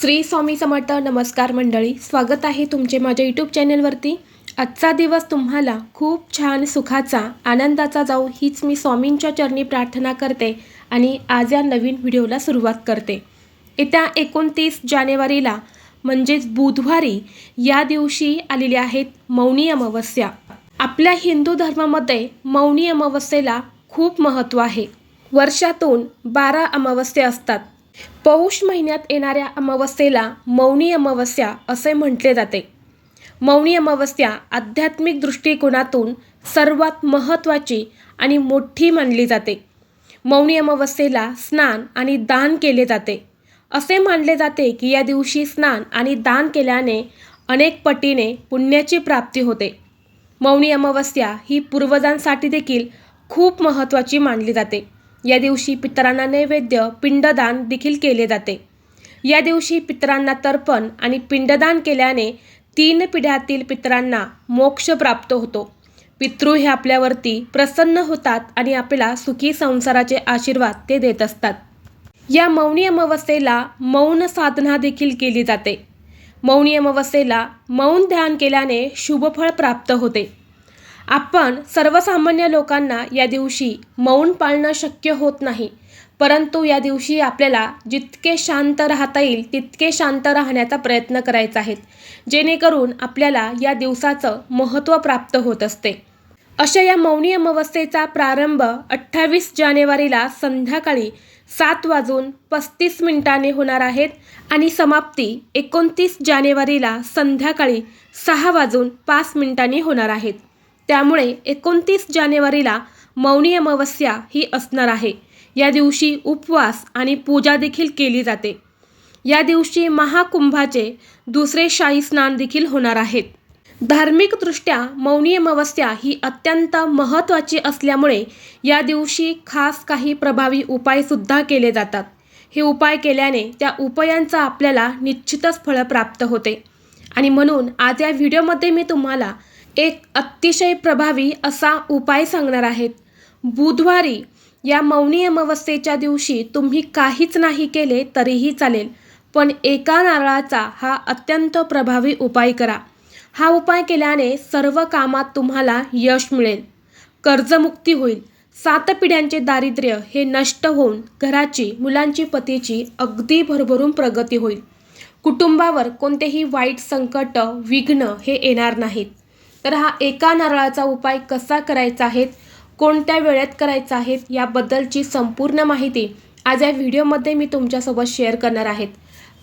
श्री स्वामी समर्थ नमस्कार मंडळी स्वागत आहे तुमचे माझ्या यूट्यूब चॅनलवरती आजचा दिवस तुम्हाला खूप छान सुखाचा आनंदाचा जाऊ हीच मी स्वामींच्या चरणी प्रार्थना करते आणि आज या नवीन व्हिडिओला सुरुवात करते. येत्या एकोणतीस जानेवारीला म्हणजेच बुधवारी या दिवशी आलेल्या आहेत मौनी अमावस्या. आपल्या हिंदू धर्मामध्ये मौनी अमावस्येला खूप महत्त्व आहे. वर्षातून बारा अमावस्या असतात. पौष महिन्यात येणाऱ्या अमावस्येला मौनी अमावस्या असे म्हटले जाते. मौनी अमावस्या आध्यात्मिक दृष्टिकोनातून सर्वात महत्त्वाची आणि मोठी मानली जाते. मौनी अमावस्येला स्नान आणि दान केले जाते. असे मानले जाते की या दिवशी स्नान आणि दान केल्याने अनेक पटीने पुण्याची प्राप्ती होते. मौनी अमावस्या ही पूर्वजांसाठी देखील खूप महत्त्वाची मानली जाते. या दिवशी पितरांना नैवेद्य पिंडदान देखील केले जाते. या दिवशी पितरांना तर्पण आणि पिंडदान केल्याने तीन पिढ्यातील पितरांना मोक्ष प्राप्त होतो. पितृ हे आपल्यावरती प्रसन्न होतात आणि आपल्याला सुखी संसाराचे आशीर्वाद ते देत असतात. या मौनी अमावस्येला मौन साधना देखील केली जाते. मौनी अमावस्येला मौन ध्यान केल्याने शुभफळ प्राप्त होते. आपण सर्वसामान्य लोकांना या दिवशी मौन पाळणं शक्य होत नाही. परंतु या दिवशी आपल्याला जितके शांत राहता येईल तितके शांत राहण्याचा प्रयत्न करायचा आहे जेणेकरून आपल्याला या दिवसाचं महत्त्व प्राप्त होत असते. अशा या मौनी अमावस्येचा प्रारंभ अठ्ठावीस जानेवारीला संध्याकाळी सात वाजून पस्तीस मिनिटांनी होणार आहेत आणि समाप्ती एकोणतीस जानेवारीला संध्याकाळी सहा वाजून पाच मिनिटांनी होणार आहेत त्यामुळे एकोणतीस जानेवारीला मौनी अमावस्या ही असणार आहे. या दिवशी उपवास आणि पूजा देखील केली जाते. या दिवशी महाकुंभाचे दुसरे शाही स्नान देखील होणार आहेत. धार्मिकदृष्ट्या मौनी अमावस्या ही अत्यंत महत्त्वाची असल्यामुळे या दिवशी खास काही प्रभावी उपायसुद्धा केले जातात. हे उपाय केल्याने त्या उपायांचा आपल्याला निश्चितच फळ प्राप्त होते. आणि म्हणून आज या व्हिडिओमध्ये मी तुम्हाला एक अतिशय प्रभावी असा उपाय सांगणार आहेत. बुधवारी या मौनी अमावस्येच्या दिवशी तुम्ही काहीच नाही केले तरीही चालेल पण एका नारळाचा हा अत्यंत प्रभावी उपाय करा. हा उपाय केल्याने सर्व कामात तुम्हाला यश मिळेल. कर्जमुक्ती होईल. सात पिढ्यांचे दारिद्र्य हे नष्ट होऊन घराची मुलांची पतीची अगदी भरभरून प्रगती होईल. कुटुंबावर कोणतेही वाईट संकट विघ्न हे येणार नाहीत. तर हा एका नारळाचा उपाय कसा करायचा आहे कोणत्या वेळेत करायचा आहे याबद्दलची संपूर्ण माहिती आज या व्हिडिओमध्ये मी तुमच्यासोबत शेअर करणार आहेत.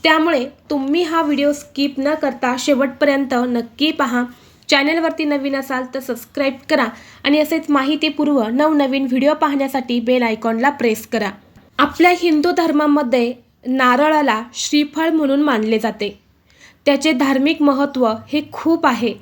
त्यामुळे तुम्ही हा व्हिडिओ स्किप न करता शेवटपर्यंत नक्की पहा. चॅनलवरती नवीन असाल तर सबस्क्राईब करा आणि असेच माहितीपूर्व नवनवीन व्हिडिओ पाहण्यासाठी बेल आयकॉनला प्रेस करा. आपल्या हिंदू धर्मामध्ये नारळाला श्रीफळ म्हणून मानले जाते. त्याचे धार्मिक महत्त्व हे खूप आहे.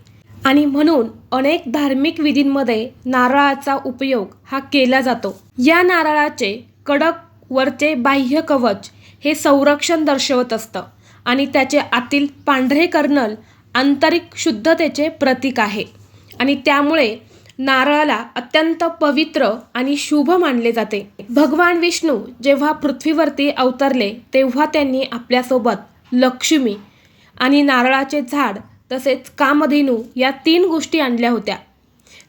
आणि म्हणून अनेक धार्मिक विधींमध्ये नारळाचा उपयोग हा केला जातो. या नारळाचे कडक वरचे बाह्य कवच हे संरक्षण दर्शवत असतं आणि त्याचे आतील पांढरे कर्नल आंतरिक शुद्धतेचे प्रतीक आहे. आणि त्यामुळे नारळाला अत्यंत पवित्र आणि शुभ मानले जाते. भगवान विष्णू जेव्हा पृथ्वीवरती अवतरले तेव्हा त्यांनी आपल्यासोबत लक्ष्मी आणि नारळाचे झाड तसेच कामधेनू या तीन गोष्टी आणल्या होत्या.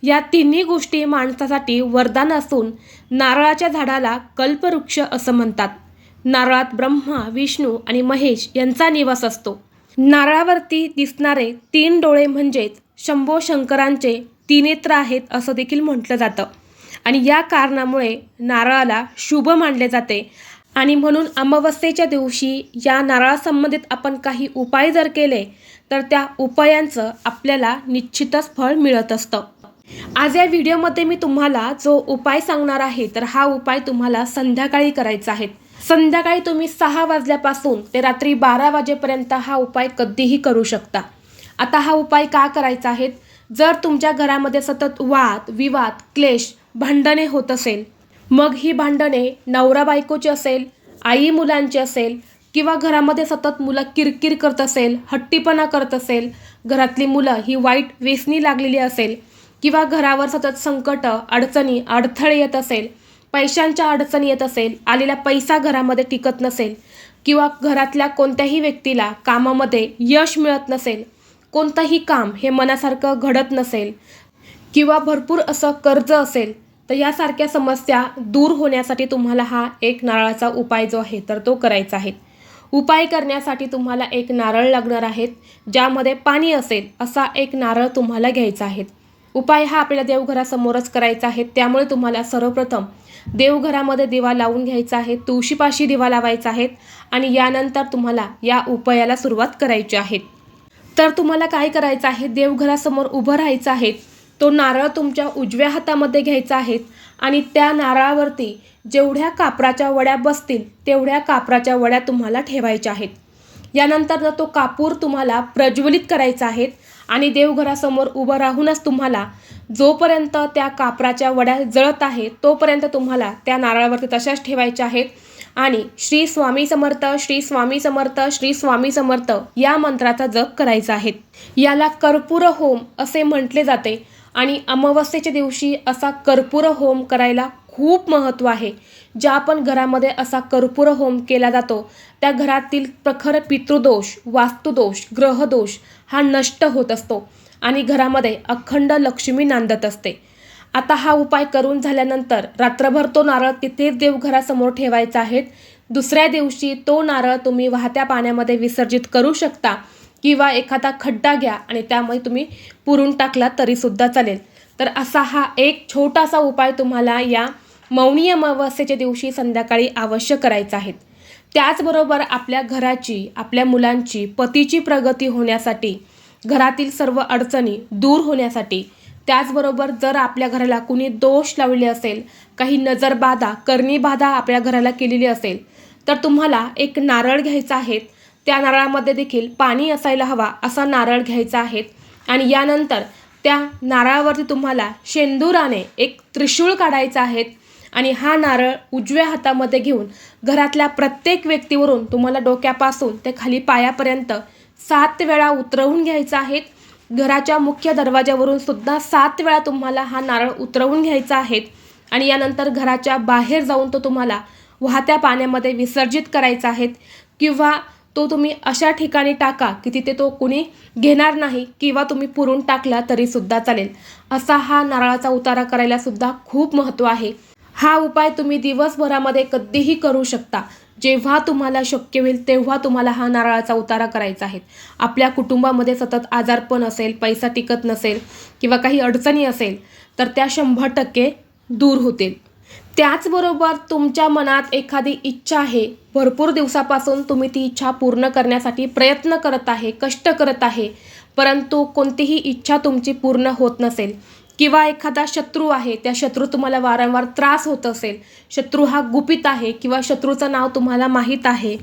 या तिन्ही गोष्टी माणसासाठी वरदान असून नारळाच्या झाडाला कल्पवृक्ष असं म्हणतात. नारळात ब्रह्मा विष्णू आणि महेश यांचा निवास असतो. नारळावरती दिसणारे तीन डोळे म्हणजेच शंभो शंकरांचे तिनेत्र आहेत असं देखील म्हटलं जातं. आणि या कारणामुळे नारळाला शुभ मानले जाते. आणि म्हणून अमावस्येच्या दिवशी या नारळासंबंधित आपण काही उपाय जर केले तर त्या उपायांचं आपल्याला निश्चितच फळ मिळत असतं. आज या व्हिडिओमध्ये मी तुम्हाला जो उपाय सांगणार आहे तर हा उपाय तुम्हाला संध्याकाळी करायचा आहे. संध्याकाळी तुम्ही सहा वाजल्यापासून ते रात्री बारा वाजेपर्यंत हा उपाय कधीही करू शकता. आता हा उपाय का करायचा आहे? जर तुमच्या घरामध्ये सतत वाद विवाद क्लेश भांडणे होत असेल मग ही भांडणे नवरा बायकोची असेल आई मुलांची असेल किंवा घरामध्ये सतत मुलं किरकिर करत असेल हट्टीपणा करत असेल घरातली मुलं ही वाईट वेसनी लागलेली असेल किंवा घरावर सतत संकट अडचणी अडथळे येत असेल पैशांच्या अडचणी येत असेल आलेला पैसा घरामध्ये टिकत नसेल किंवा घरातल्या कोणत्याही व्यक्तीला कामामध्ये यश मिळत नसेल कोणतंही काम हे मनासारखं घडत नसेल किंवा भरपूर असं कर्ज असेल तर यासारख्या समस्या दूर होण्यासाठी तुम्हाला हा एक नारळाचा उपाय जो आहे तर तो करायचा आहे. उपाय करण्यासाठी तुम्हाला एक नारळ लागणार आहेत ज्यामध्ये पाणी असेल असा एक नारळ तुम्हाला घ्यायचा आहे. उपाय हा आपल्याला देवघरासमोरच करायचा आहे. त्यामुळे तुम्हाला सर्वप्रथम देवघरामध्ये दिवा लावून घ्यायचा आहे तुळशीपाशी दिवा लावायचा आहे आणि यानंतर तुम्हाला या उपायाला सुरुवात करायची आहे. तर तुम्हाला काय करायचं आहे? देवघरासमोर उभं राहायचं आहे. तो नारळ तुमच्या उजव्या हातामध्ये घ्यायचा आहे आणि त्या नारळावरती जेवढ्या कापराच्या वड्या बसतील तेवढ्या कापराच्या वड्या तुम्हाला ठेवायच्या आहेत. यानंतर तो कापूर तुम्हाला प्रज्वलित करायचा आहे आणि देवघरासमोर उभं राहूनच तुम्हाला जोपर्यंत त्या कापराच्या वड्या जळत आहे तोपर्यंत तुम्हाला त्या नारळावरती तशाच ठेवायच्या आहेत. आणि श्री स्वामी समर्थ श्री स्वामी समर्थ श्री स्वामी समर्थ या मंत्राचा जप करायचा आहे. याला कर्पूर होम असे म्हटले जाते. आणि अमावस्येच्या दिवशी असा कर्पूर होम करायला खूप महत्त्व आहे. ज्या पण घरामध्ये असा कर्पूर होम केला जातो त्या घरातील प्रखर पितृदोष वास्तुदोष ग्रहदोष हा नष्ट होत असतो आणि घरामध्ये अखंड लक्ष्मी नांदत असते. आता हा उपाय करून झाल्यानंतर रात्रभर तो नारळ तिथेच देवघरासमोर ठेवायचा आहे. दुसऱ्या दिवशी तो नारळ तुम्ही वाहत्या पाण्यामध्ये विसर्जित करू शकता. किंवा एखादा खड्डा घ्या आणि त्यामध्ये तुम्ही पुरून टाकला तरीसुद्धा चालेल. तर असा हा एक छोटासा उपाय तुम्हाला या मौनी अमावस्येच्या दिवशी संध्याकाळी अवश्य करायचा आहे. त्याचबरोबर आपल्या घराची आपल्या मुलांची पतीची प्रगती होण्यासाठी घरातील सर्व अडचणी दूर होण्यासाठी त्याचबरोबर जर आपल्या घराला कुणी दोष लावले असेल काही नजरबाधा करणीबाधा आपल्या घराला केलेली असेल तर तुम्हाला एक नारळ घ्यायचा आहे. त्या नारळामध्ये देखील पाणी असायला हवा असा नारळ घ्यायचा आहे. आणि यानंतर त्या नारळावरती तुम्हाला शेंदुराने एक त्रिशूळ काढायचा आहे. आणि हा नारळ उजव्या हातामध्ये घेऊन घरातल्या प्रत्येक व्यक्तीवरून तुम्हाला डोक्यापासून ते खाली पायापर्यंत सात वेळा उतरवून घ्यायचा आहे. घराच्या मुख्य दरवाज्यावरून सुद्धा सात वेळा तुम्हाला हा नारळ उतरवून घ्यायचा आहे. आणि यानंतर घराच्या बाहेर जाऊन तो तुम्हाला वाहत्या पाण्यामध्ये विसर्जित करायचा आहे. किंवा तो तुम्ही अशा ठिकाणी टाका की तिथे तो कुणी घेणार नाही किंवा तुम्ही पुरून टाकला तरीसुद्धा चालेल. असा हा नारळाचा उतारा करायला सुद्धा खूप महत्त्व आहे. हा उपाय तुम्ही दिवसभरामध्ये कधीही करू शकता. जेव्हा तुम्हाला शक्य होईल तेव्हा तुम्हाला हा नारळाचा उतारा करायचा आहे. आपल्या कुटुंबामध्ये सतत आजारपण असेल पैसा टिकत नसेल किंवा काही अडचणी असेल तर त्या शंभर टक्के दूर होतील. त्याचबरोबर तुमच्या मनात एखादी इच्छा आहे भरपूर दिवसापासून तुम्ही ती इच्छा पूर्ण करण्यासाठी प्रयत्न करत आहे कष्ट करत आहे परंतु कोणतीही इच्छा तुमची पूर्ण होत नसेल किंवा एखादा शत्रू आहे त्या शत्रू तुम्हाला वारंवार त्रास होत असेल शत्रू हा गुपित आहे किंवा शत्रूचं नाव तुम्हाला माहीत आहे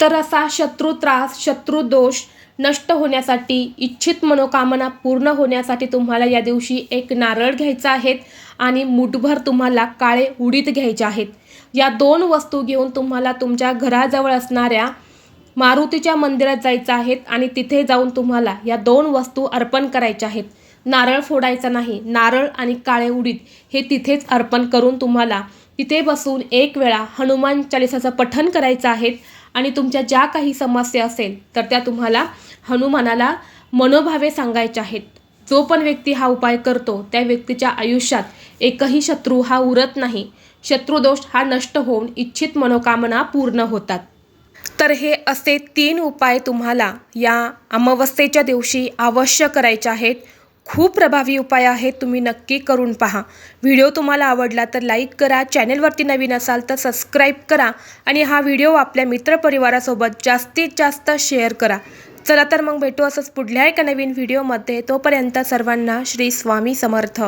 तर असा शत्रू त्रास शत्रू दोष नष्ट होण्यासाठी इच्छित मनोकामना पूर्ण होण्यासाठी तुम्हाला या दिवशी एक नारळ घ्यायचा आहेत आणि मुठभर तुम्हाला काळे उडीद घ्यायचे आहेत. या दोन वस्तू घेऊन तुम्हाला तुमच्या घराजवळ असणाऱ्या मारुतीच्या मंदिरात जायचं आहेत आणि तिथे जाऊन तुम्हाला या दोन वस्तू अर्पण करायच्या आहेत. नारळ फोडायचा नाही नारळ आणि काळे उडीद हे तिथेच अर्पण करून तुम्हाला तिथे बसून एक वेळा हनुमान चालिसाचं पठण करायचं आहे आणि तुमच्या ज्या काही समस्या असेल तर त्या तुम्हाला हनुमानाला मनोभावे सांगायच्या आहेत. जो पण व्यक्ती हा उपाय करतो त्या व्यक्तीच्या आयुष्यात एकही शत्रू हा उरत नाही. शत्रुदोष हा नष्ट होऊन इच्छित मनोकामना पूर्ण होतात. तर हे असे तीन उपाय तुम्हाला या अमावस्येच्या दिवशी अवश्य करायचे आहेत. खूप प्रभावी उपाय आहेत तुम्ही नक्की करून पहा. व्हिडिओ तुम्हाला आवडला तर लाईक करा चॅनेलवरती नवीन असाल तर सबस्क्राईब करा आणि हा व्हिडिओ आपल्या मित्रपरिवारासोबत जास्तीत जास्त शेअर करा. चला तर मग भेटू असंच पुढल्या एका नवीन व्हिडिओमध्ये. तोपर्यंत सर्वांना श्री स्वामी समर्थ.